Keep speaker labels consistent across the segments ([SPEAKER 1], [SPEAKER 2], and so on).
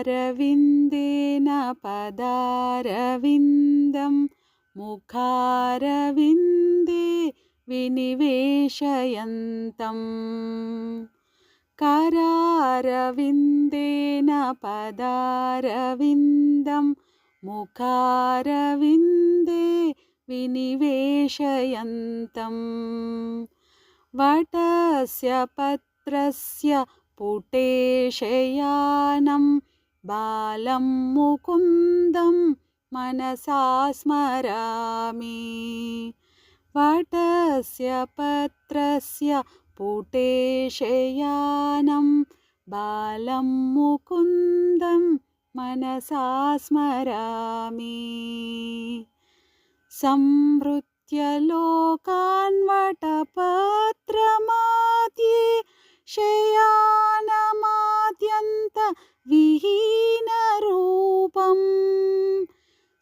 [SPEAKER 1] कारविन्देन पदारविन्दं मुखारविन्दे विनिवेशयन्तम् करारविन्देन पदारविन्दं मुखारविन्दे विनिवेशयन्तं वटस्य पत्रस्य पुटेशयानं बालं मुकुन्दं मनसा स्मरामि। वटस्य पत्रस्य पुटेशयानं बालं मुकुन्दं मनसा स्मरामि। संवृत्य लोकान्वटपत्रमाद्ये शयानमाद्यन्त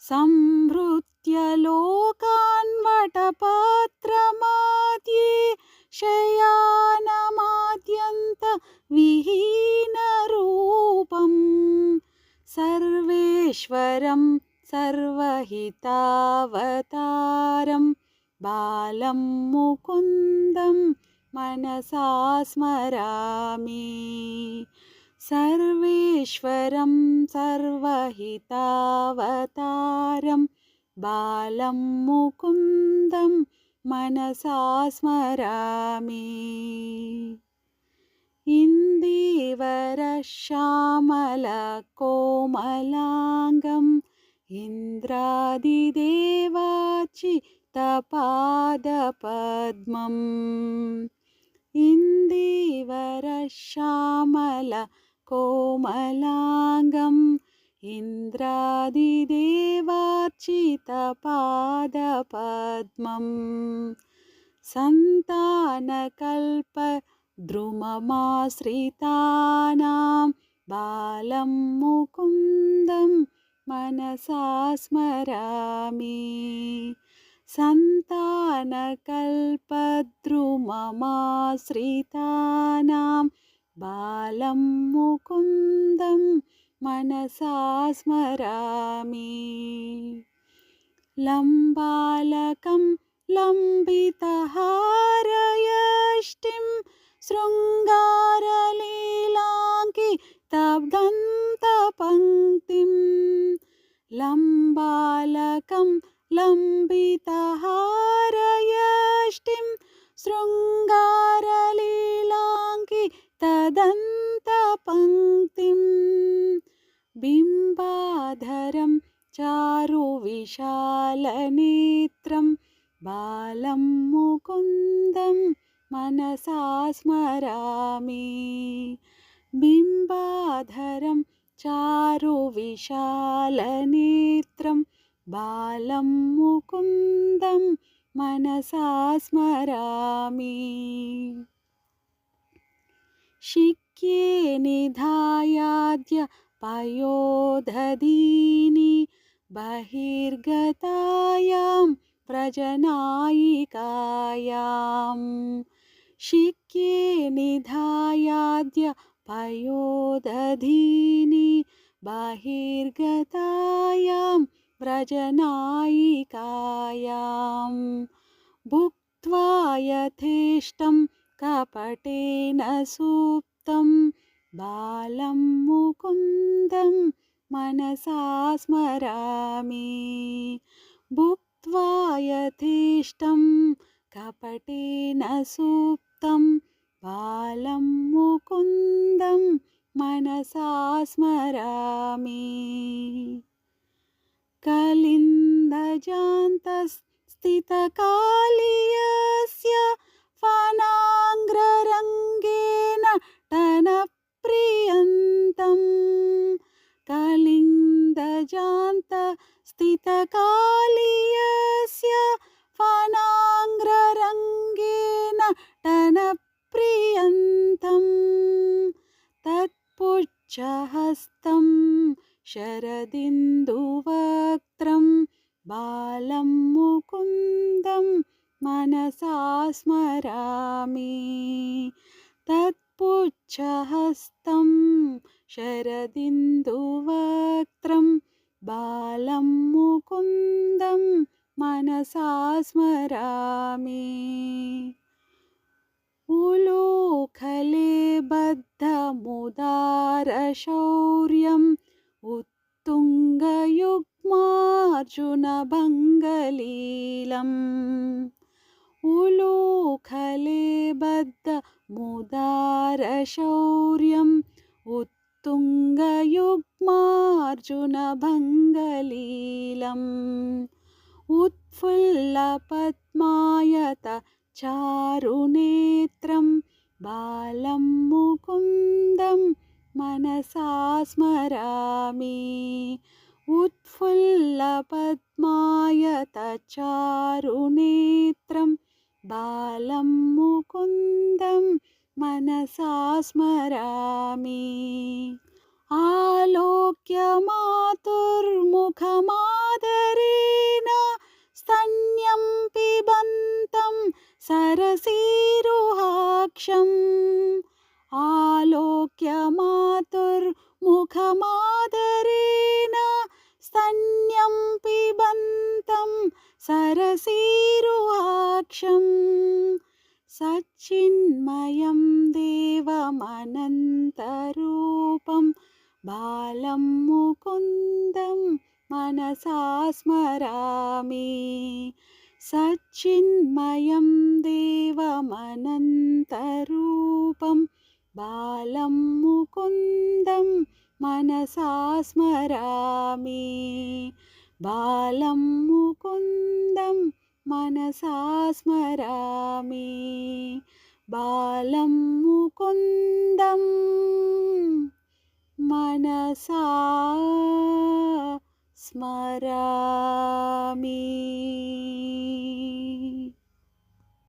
[SPEAKER 1] संवृत्य लोकान्वटपत्रमाद्ये शयानमाद्यन्त विहीनरूपम् सर्वेश्वरं सर्वहितावतारं बालं मुकुन्दं मनसा स्मरामि सर्वेश्वरं लं मुकुन्दं मनसा स्मरामि इन्दीवरश्यामलकोमलाङ्गम् इन्द्रादिदेवाचि तपादपद्मम् इन्दीवरश्यामल कोमला इन्द्रादिदेवाचितपादपद्मम् सन्तानकल्पद्रुममाश्रितानां बालं मुकुन्दं मनसा स्मरामि। सन्तानकल्पद्रुममाश्रितानां बालं मुकुन्दं मनसा स्मरामि लम्बालकं लम्बितहारयष्टिं शृङ्गारलीलाङ्कितब्दन्तपङ्क्तिं लम्बालकं लम्बितहारयष्टिं शृङ्गारलीलाङ्कितदन्तपङ्क्तिं बिम्बाधरं चारुविशालनेत्रं बालं मुकुन्दं मनसा स्मरामि। बिम्बाधरं चारुविशालनेत्रं बालं मुकुन्दं मनसा स्मरामि। शिक्ये निधायाद्य पयोदधीनि बहिर्गतायां व्रजनायिकायां। शिक्ये निधायाद्य पयोदधीनि बहिर्गतायां व्रजनायिकायां। भुक्त्वा यथेष्टं कपटेन सुप्तं बालं मुकुन्दं मनसा स्मरामि भुक्त्वा यथेष्टं कपटेन सुप्तं बालं मुकुन्दं मनसा स्मरामि कलिन्दजान्तस्थितकालीयस्य फनाङ्ग्ररङ्गेन टनप्रियन्तम् ക്ഷഹസ്തം ശരദിന്ദുവക്ത്രം ബാലം മുകുന്ദം മനസാസ്മരാമി തത്പുച്ഛഹസ്തം ശരദിന്ദുവക്ത്രം ബാലം മുകുന്ദം മനസാസ്മരാമി ഉലൂ स्मरामि उलूखले बद्धमुदारशौर्यम् उत्तुङ्गयुग्मार्जुनभङ्गलीलम् उलूखले बद्धमुदारशौर्यम् उत्तुङ्गयुग्मार्जुनभङ्गलीलम् उत्फुल्लपद्मायत चारुनेत्रं बालं मुकुन्दं मनसा स्मरामि उत्फुल्लपद्मायतचारुनेत्रं बालं मुकुन्दं मनसा स्मरामि आलोक्य मातुर्मुखमादरेण स्तन्यं पिबन्तं सरसीरुहाक्षम् సాక్షం. ఆలోక్యమాతుర్ముఖమాదరేణ స్తన్యం పిబంతం సరసీరుహాక్షం సచ్చిన్మయం దేవమనంతరూపం బాలం ముకుందం మనసా స్మరామి. सच्चिन्मयं देवमनन्तरूपं बालं मुकुन्दं मनसा स्मरामि बालं मुकुन्दं मनसा स्मरामि बालं मुकुन्दं मनसा स्मरामि